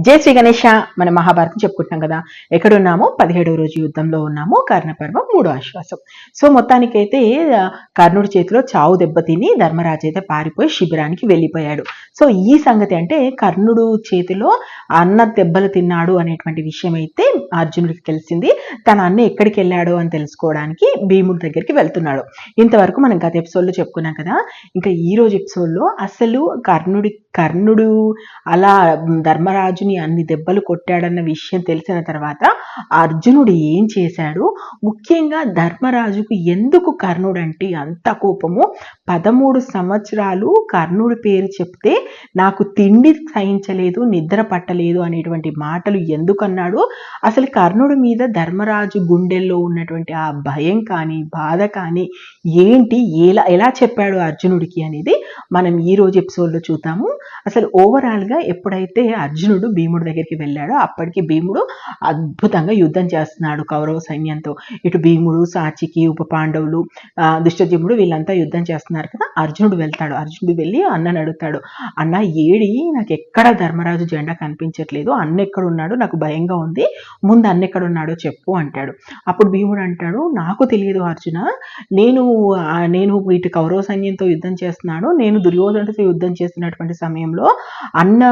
జై శ్రీ గణేష. మన మహాభారతం చెప్పుకుంటున్నాం కదా. ఎక్కడున్నాము? పదిహేడవ రోజు యుద్ధంలో ఉన్నాము. కర్ణపర్వం మూడో ఆశ్వాసం. సో మొత్తానికైతే కర్ణుడి చేతిలో చావు దెబ్బతిని ధర్మరాజు అయితే పారిపోయి శిబిరానికి వెళ్ళిపోయాడు. సో ఈ సంగతి అంటే కర్ణుడు చేతిలో అన్న దెబ్బలు తిన్నాడు అనేటువంటి విషయం అయితే అర్జునుడికి తెలిసింది. తన అన్న ఎక్కడికి వెళ్ళాడు అని తెలుసుకోవడానికి భీముడి దగ్గరికి వెళ్తున్నాడు. ఇంతవరకు మనం గత ఎపిసోడ్లో చెప్పుకున్నాం కదా. ఇంకా ఈ రోజు ఎపిసోడ్లో అసలు కర్ణుడి కర్ణుడు అలా ధర్మరాజుని అన్ని దెబ్బలు కొట్టాడన్న విషయం తెలిసిన తర్వాత అర్జునుడు ఏం చేశాడు? ముఖ్యంగా ధర్మరాజుకు ఎందుకు కర్ణుడు అంటే అంత కోపము? పదమూడు సంవత్సరాలు కర్ణుడి పేరు చెప్తే నాకు తిండి సహించలేదు నిద్ర పట్టలేదు అనేటువంటి మాటలు ఎందుకన్నాడు? అసలు కర్ణుడి మీద ధర్మరాజు గుండెల్లో ఉన్నటువంటి ఆ భయం కానీ బాధ కానీ ఏంటి? ఎలా ఎలా చెప్పాడు అర్జునుడికి అనేది మనం ఈ రోజు ఎపిసోడ్లో చూద్దాము. అసలు ఓవరాల్గా ఎప్పుడైతే అర్జునుడు భీముడి దగ్గరికి వెళ్ళాడో అప్పటికి భీముడు అద్భుతంగా యుద్ధం చేస్తున్నాడు కౌరవ సైన్యంతో. ఇటు భీముడు సాచికి ఉప పాండవులు దుష్టజిముడు వీళ్ళంతా యుద్ధం చేస్తున్నారు కదా అర్జునుడు వెళ్తాడు. అర్జునుడు వెళ్ళి అన్నని అడుగుతాడు అన్న ఏడి? నాకు ఎక్కడ ధర్మరాజు జెండా కనిపించట్లేదు. అన్న ఎక్కడ ఉన్నాడు నాకు భయంగా ఉంది. ముందు అన్న ఎక్కడ ఉన్నాడో చెప్పు అంటాడు. అప్పుడు భీముడు అంటాడు నాకు తెలియదు అర్జున. నేను నేను ఇటు కౌరవ సైన్యంతో యుద్ధం చేస్తున్నాను. నేను దుర్యోధనతో యుద్ధం చేస్తున్నటువంటి సమయంలో అన్న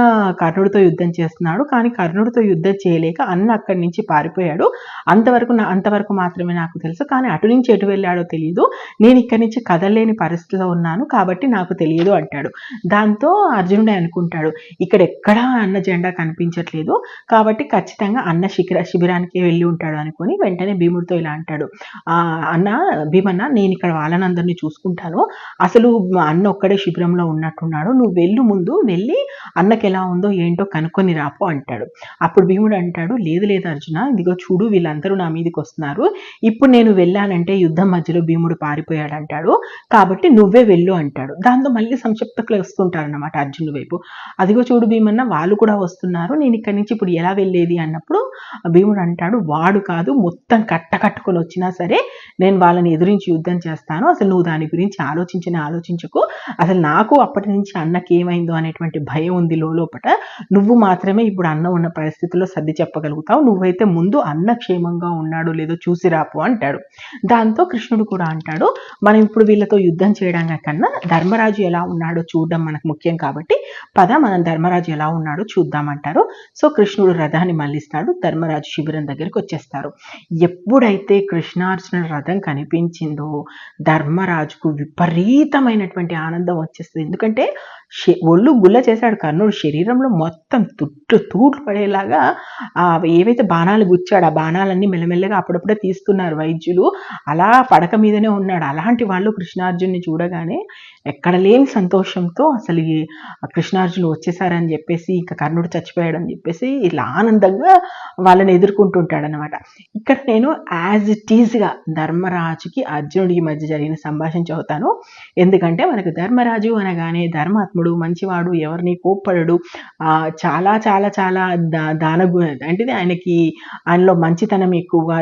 కర్ణుడితో యుద్ధం చేస్తున్నాడు. కానీ కర్ణుడితో యుద్ధం చేయలేక అన్న అక్కడి నుంచి పారిపోయాడు. అంతవరకు నా అంతవరకు మాత్రమే నాకు తెలుసు. కానీ అటు నుంచి ఎటు వెళ్ళాడో తెలియదు నేను ఇక్కడి నుంచి కదలలేని పరిస్థితిలో ఉన్నాను కాబట్టి నాకు తెలియదు అంటాడు. దాంతో అర్జునుడు అనుకుంటాడు ఇక్కడ ఎక్కడా అన్న జెండా కనిపించట్లేదు. కాబట్టి ఖచ్చితంగా అన్న శిఖర శిబిరానికి వెళ్ళి ఉంటాడు అనుకొని వెంటనే భీముడితో ఇలా అంటాడు. అన్న భీమన్న నేను ఇక్కడ వాళ్ళనందరినీ చూసుకుంటాను. అసలు అన్న ఒక్కడే శిబిరంలో ఉన్నట్టున్నాడు. నువ్వు వెళ్ళు ముందు వెళ్ళి అన్నకి ఎలా ఉందో ఏంటో కనుక్కొని రాపో అంటాడు. అప్పుడు భీముడు అంటాడు లేదు లేదు అర్జున ఇదిగో చూడు వీళ్ళందరూ నా మీదకి వస్తున్నారు. ఇప్పుడు నేను వెళ్ళానంటే యుద్ధం మధ్యలో భీముడు పారిపోయాడు అంటాడు కాబట్టి నువ్వే వెళ్ళు అంటాడు. దాంతో మళ్ళీ సంక్షిప్తకులు వస్తుంటారు అనమాట అర్జునుడి వైపు. అదిగో చూడు భీమన్న వాళ్ళు కూడా వస్తున్నారు. నేను ఇక్కడి నుంచి ఇప్పుడు ఎలా వెళ్ళేది? అన్నప్పుడు భీముడు అంటాడు వాడు కాదు మొత్తం కట్ట కట్టుకొని వచ్చినా సరే నేను వాళ్ళని ఎదురించి యుద్ధం చేస్తాను. అసలు నువ్వు దాని గురించి ఆలోచించిన ఆలోచించకు. అసలు నాకు అప్పటి నుంచి అన్నకి ఏమైందో అనేటువంటి భయం ఉంది లోపట నువ్వు మాత్రమే ఇప్పుడు అన్న ఉన్న పరిస్థితుల్లో సర్ది చెప్పగలుగుతావు. నువ్వైతే ముందు అన్న క్షేమంగా ఉన్నాడో లేదో చూసి రాపు అంటాడు. దాంతో కృష్ణుడు కూడా అంటాడు మనం ఇప్పుడు వీళ్ళతో యుద్ధం చేయడానికి కన్నా ధర్మరాజు ఎలా ఉన్నాడో చూడడం మనకు ముఖ్యం కాబట్టి పద మనం ధర్మరాజు ఎలా ఉన్నాడో చూద్దామంటారు సో కృష్ణుడు రథాన్ని మళ్ళిస్తాడు ధర్మరాజు శిబిరం దగ్గరికి వచ్చేస్తారు. ఎప్పుడైతే కృష్ణార్జున రథం కనిపించిందో ధర్మరాజుకు విపరీతమైనటువంటి ఆనందం వచ్చేస్తుంది. ఎందుకంటే ఒళ్ళు గుల్ల చేశాడు కర్ణుడు. శరీరంలో మొత్తం తుట్టు తూట్లు పడేలాగా ఏవైతే బాణాలు గుచ్చాడు ఆ బాణాలన్నీ మెల్లమెల్లగా అప్పుడప్పుడే తీస్తున్నారు వైద్యులు. అలా పడక మీదనే ఉన్నాడు. అలాంటి వాళ్ళు కృష్ణార్జున్ని చూడగానే ఎక్కడ లేని సంతోషంతో అసలు ఈ వచ్చేసారని చెప్పేసి ఇంకా కర్ణుడు చచ్చిపోయాడని చెప్పేసి ఇలా ఆనందంగా వాళ్ళని ఎదుర్కొంటుంటాడు అనమాట ఇక్కడ నేను యాజ్ ఇట్ ఈజ్గా ధర్మరాజుకి అర్జునుడికి మధ్య జరిగిన సంభాషణ చదువుతాను ఎందుకంటే మనకు ధర్మరాజు అనగానే ధర్మాత్ముడు మంచివాడు ఎవరిని కోప్పడడు. చాలా చాలా చాలా దా దాన అంటే ఆయనకి ఆయనలో మంచితనం ఎక్కువ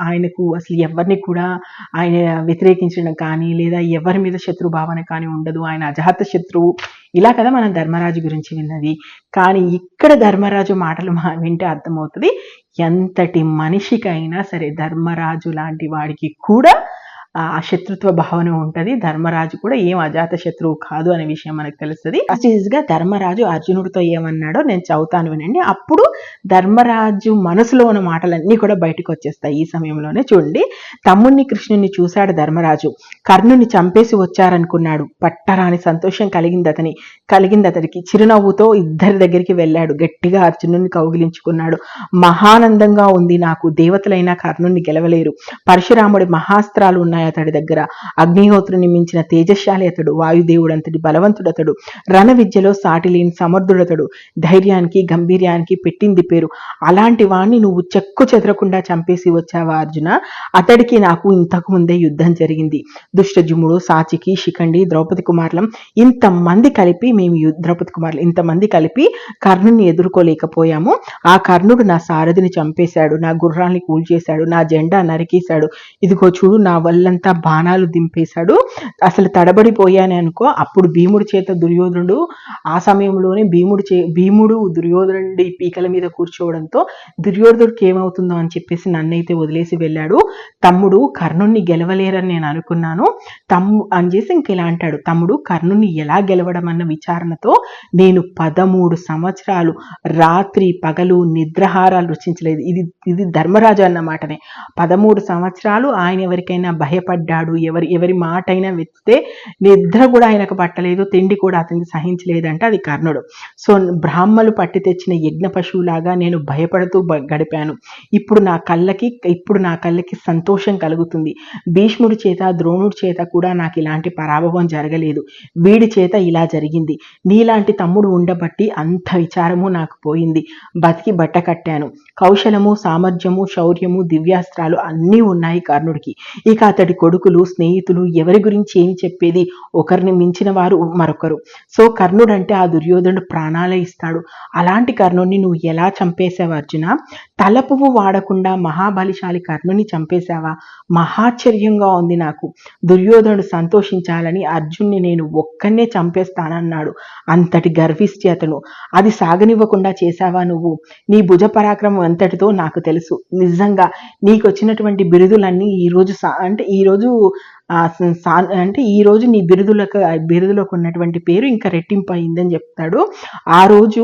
ఆయనకు అసలు ఎవరిని కూడా ఆయన వ్యతిరేకించడం కానీ లేదా ఎవరి మీద శత్రు భావన కానీ ఉండదు. ఆయన అజాత శత్రువు. ఇలా కదా మనం ధర్మరాజు గురించి విన్నది. కానీ ఇక్కడ ధర్మరాజు మాటలు మా వింటే అర్థమవుతుంది. ఎంతటి మనిషికైనా సరే ధర్మరాజు లాంటి వాడికి కూడా ఆ శత్రుత్వ భావన ఉంటుంది. ధర్మరాజు కూడా ఏం అజాత శత్రువు కాదు అనే విషయం మనకు తెలుస్తుంది. గా ధర్మరాజు అర్జునుడితో ఏమన్నాడో నేను చదువుతాను వినండి. అప్పుడు ధర్మరాజు మనసులో ఉన్న మాటలన్నీ కూడా బయటకు వచ్చేస్తాయి ఈ సమయంలోనే చూడండి. తమ్ముణ్ణి కృష్ణుని చూశాడు ధర్మరాజు. కర్ణుని చంపేసి వచ్చారనుకున్నాడు. పట్టరాని సంతోషం కలిగింది అతని కలిగింది అతనికి. చిరునవ్వుతో ఇద్దరి దగ్గరికి వెళ్ళాడు. గట్టిగా అర్జునుని కౌగిలించుకున్నాడు. మహానందంగా ఉంది నాకు. దేవతలైన కర్ణుని గెలవలేరు. పరశురాముడి మహాస్త్రాలు ఉన్నాయి. అతడి దగ్గర అగ్నిహోత్రుని మించిన తేజశాలి అతడు వాయుదేవుడు అంతటి బలవంతుడు అతడు రణ విద్యలో సాటి లేని సమర్థుడతడు ధైర్యానికి గంభీర్యానికి పెట్టింది పేరు అలాంటి వాణ్ణి నువ్వు చెక్కు చెదరకుండా చంపేసి వచ్చావా అర్జున అతడికి నాకు ఇంతకు ముందే యుద్ధం జరిగింది దుష్టజుముడు సాచికి శిఖండి ద్రౌపది కుమార్లం ఇంతమంది కలిపి మేము ద్రౌపది కుమార్లు ఇంతమంది కలిపి కర్ణుని ఎదుర్కోలేకపోయాము ఆ కర్ణుడు నా సారథిని చంపేశాడు నా గుర్రాల్ని కూల్చేశాడు నా జెండా నరికేశాడు ఇదిగో చూడు నా వల్ల ఒళ్ళంతా బాణాలు దింపేశాడు. అసలు తడబడిపోయాను అనుకో అప్పుడు భీముడి చేత దుర్యోధనుడు ఆ సమయంలోనే భీముడు చే భీముడు దుర్యోధనుడి పీకల మీద కూర్చోవడంతో దుర్యోధనుడికి ఏమవుతుందో అని చెప్పేసి నన్నైతే వదిలేసి వెళ్ళాడు. తమ్ముడు కర్ణుణ్ణి గెలవలేరని నేను అనుకున్నాను. తమ్ము అని చేసి ఇంక ఇలా అంటాడు. తమ్ముడు కర్ణుని ఎలా గెలవడం అన్న విచారణతో నేను పదమూడు సంవత్సరాలు రాత్రి పగలు నిద్రహారాలు రుచించలేదు. ఇది ఇది ధర్మరాజు అన్న మాటనే. పదమూడు సంవత్సరాలు ఆయన ఎవరికైనా భయపడ్డాడు. ఎవరి ఎవరి మాట అయినా వెతితే నిద్ర కూడా ఆయనకు పట్టలేదు తిండి కూడా అతనికి సహించలేదంటే అది కర్ణుడు. సో బ్రాహ్మలు పట్టి తెచ్చిన యజ్ఞ పశువులాగా నేను భయపడుతూ గడిపాను. ఇప్పుడు నా కళ్ళకి ఇప్పుడు నా కళ్ళకి సంతోషం కలుగుతుంది. భీష్ముడి చేత ద్రోణుడి చేత కూడా నాకు ఇలాంటి పరాభవం జరగలేదు. వీడి చేత ఇలా జరిగింది. నీలాంటి తమ్ముడు ఉండబట్టి అంత విచారము నాకు పోయింది. బతికి బట్ట కట్టాను. కౌశలము సామర్థ్యము శౌర్యము దివ్యాస్త్రాలు అన్నీ ఉన్నాయి కర్ణుడికి. ఇక అతడి కొడుకులు స్నేహితులు ఎవరి గురించి ఏమి చెప్పేది? ఒకరిని మించిన వారు మరొకరు. సో కర్ణుడంటే ఆ దుర్యోధనుడు ప్రాణాలే ఇస్తాడు. అలాంటి కర్ణుడిని నువ్వు ఎలా చంపేశావు అర్జున? తలపువ్వు వాడకుండా మహాబలిశాలి కర్ణుని చంపేశావా? మహాశ్చర్యంగా ఉంది నాకు. దుర్యోధనుడు సంతోషించాలని అర్జున్ని నేను ఒక్కనే చంపేస్తానన్నాడు. అంతటి గర్విష్టి అతను అది సాగనివ్వకుండా చేశావా నువ్వు? నీ భుజ పరాక్రమం అంతటితో నాకు తెలుసు. నిజంగా నీకు వచ్చినటువంటి బిరుదులన్నీ ఈ రోజు సా- అంటే ఈ ఈరోజు అంటే ఈ రోజు నీ బిరుదులకు బిరుదులకు ఉన్నటువంటి పేరు ఇంకా రెట్టింపు అయిందని చెప్తాడు. ఆ రోజు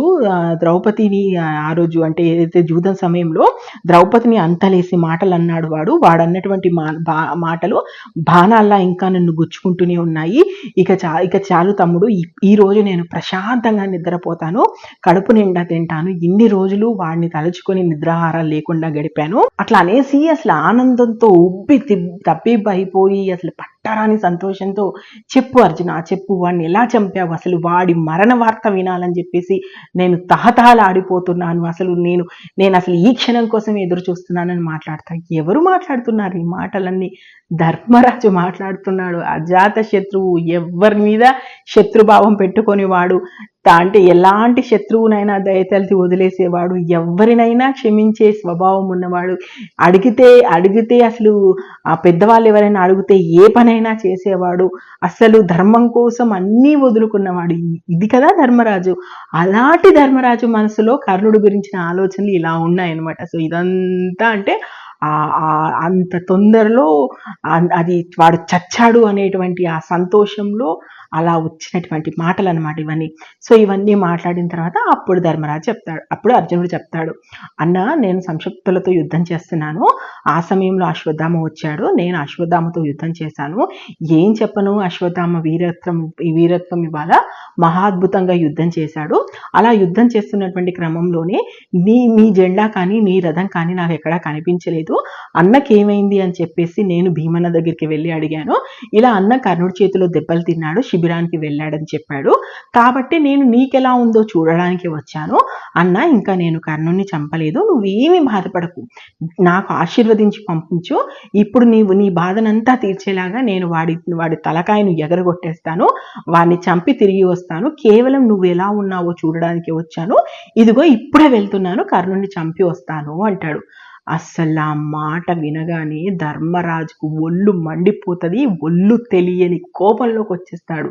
ద్రౌపదిని ఆ రోజు అంటే ఏదైతే జూదం సమయంలో ద్రౌపదిని అంతలేసి మాటలు అన్నాడు వాడు వాడు అన్నటువంటి మా బా- మాటలు బాణాల్లా ఇంకా నన్ను గుచ్చుకుంటూనే ఉన్నాయి. ఇక చా ఇక చాలు తమ్ముడు ఈ- ఈ రోజు నేను ప్రశాంతంగా నిద్రపోతాను కడుపు నిండా తింటాను ఇన్ని రోజులు వాడిని తలుచుకొని నిద్రాహారాలు లేకుండా గడిపాను. అట్లా అనేసి అసలు ఆనందంతో ఉబ్బి తిబ్- తబ్బిబ్బైపోయి అసలు పట్టరాని సంతోషంతో చెప్పు అర్జున చెప్పు వాడిని ఎలా చంపావు? అసలు వాడి మరణ వార్త వినాలని చెప్పేసి నేను తహతహలాడిపోతున్నాను. అసలు నేను నేను అసలు ఈ క్షణం కోసం ఎదురు చూస్తున్నానని మాట్లాడతా. ఎవరు మాట్లాడుతున్నారు? ఈ మాటలన్నీ ధర్మరాజు మాట్లాడుతున్నాడు. అజాత శత్రువు. ఎవరి మీద శత్రుభావం పెట్టుకొని వాడు అంటే ఎలాంటి శత్రువునైనా దయతలిసి వదిలేసేవాడు ఎవరినైనా క్షమించే స్వభావం ఉన్నవాడు. అడిగితే అడిగితే అసలు ఆ పెద్దవాళ్ళు ఎవరైనా అడిగితే ఏ పనైనా చేసేవాడు. అసలు ధర్మం కోసం అన్నీ వదులుకున్నవాడు. ఇది కదా ధర్మరాజు. అలాంటి ధర్మరాజు మనసులో కర్ణుడు గురించిన ఆలోచనలు ఇలా ఉన్నాయన్నమాట. సో ఇదంతా అంటే ఆ- ఆ- అంత తొందరలో అన్- అది వాడు చచ్చాడు అనేటువంటి ఆ సంతోషంలో అలా వచ్చినటువంటి మాటలు అనమాట ఇవన్నీ. సో ఇవన్నీ మాట్లాడిన తర్వాత అప్పుడు ధర్మరాజు చెప్తాడు. అప్పుడు అర్జునుడు చెప్తాడు అన్న నేను సంక్షిప్తులతో యుద్ధం చేస్తున్నాను. ఆ సమయంలో అశ్వత్థామ వచ్చాడు. నేను అశ్వత్థామతో యుద్ధం చేశాను. ఏం చెప్పను? అశ్వత్థామ వీరత్వం వీరత్వం ఇవాళ మహాద్భుతంగా యుద్ధం చేశాడు. అలా యుద్ధం చేస్తున్నటువంటి క్రమంలోనే నీ మీ జెండా కానీ నీ రథం కానీ నాకు ఎక్కడా కనిపించలేదు. అన్నకేమైంది అని చెప్పేసి నేను భీమన్న దగ్గరికి వెళ్ళి అడిగాను. ఇలా అన్న కర్ణుడి చేతిలో దెబ్బలు తిన్నాడు శిబిరానికి వెళ్ళాడని చెప్పాడు. కాబట్టి నేను నీకెలా ఉందో చూడడానికి వచ్చాను. అన్న ఇంకా నేను కర్ణుడిని చంపలేదు నువ్వేమీ బాధపడకు. నాకు ఆశీర్వదించి పంపించు. ఇప్పుడు నీవు నీ బాధనంతా తీర్చేలాగా నేను వాడి వాడి తలకాయను ఎగరగొట్టేస్తాను. వాడిని చంపి తిరిగి వస్తాను. కేవలం నువ్వు ఎలా ఉన్నావో చూడడానికి వచ్చాను. ఇదిగో ఇప్పుడే వెళ్తున్నాను కర్ణుడిని చంపి వస్తాను అంటాడు. అస్సలు ఆ మాట వినగానే ధర్మరాజుకు ఒళ్ళు మండిపోతుంది ఒళ్ళు తెలియని కోపంలోకి వచ్చేస్తాడు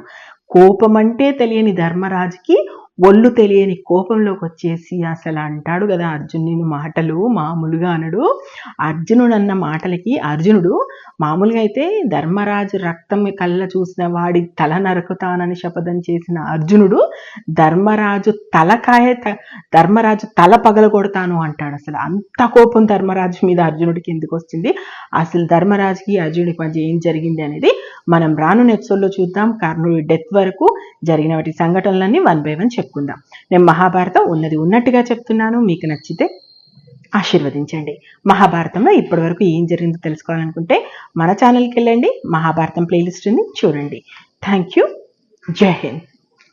కోపం అంటే తెలియని ధర్మరాజుకి ఒళ్ళు తెలియని కోపంలోకి వచ్చేసి అసలు అంటాడు కదా అర్జునుని మాటలు. మామూలుగా అనడు. అర్జునుడు అన్న మాటలకి అర్జునుడు మామూలుగా అయితే ధర్మరాజు రక్తం కళ్ళ చూసిన వాడి తల నరుకుతానని శపథం చేసిన అర్జునుడు ధర్మరాజు తలకాయ ధర్మరాజు తల పగలగొడతాను అంటాడు అసలు. అంత కోపం ధర్మరాజు మీద అర్జునుడికి ఎందుకు వచ్చింది అసలు ధర్మరాజుకి అర్జునుడికి మధ్య ఏం జరిగింది అనేది మనం రాను ఎపిసోడ్లో చూద్దాం. కర్ణుడి డెత్ వరకు జరిగిన వాటి సంఘటనలన్నీ వన్ బై వన్ చెప్పుకుందాం. నేను మహాభారతం ఉన్నది ఉన్నట్టుగా చెప్తున్నాను. మీకు నచ్చితే ఆశీర్వదించండి. మహాభారతంలో ఇప్పటి వరకు ఏం జరిగిందో తెలుసుకోవాలనుకుంటే మన ఛానల్కి వెళ్ళండి. మహాభారతం ప్లేలిస్ట్ ఉంది చూడండి. థ్యాంక్ యూ జై హింద్.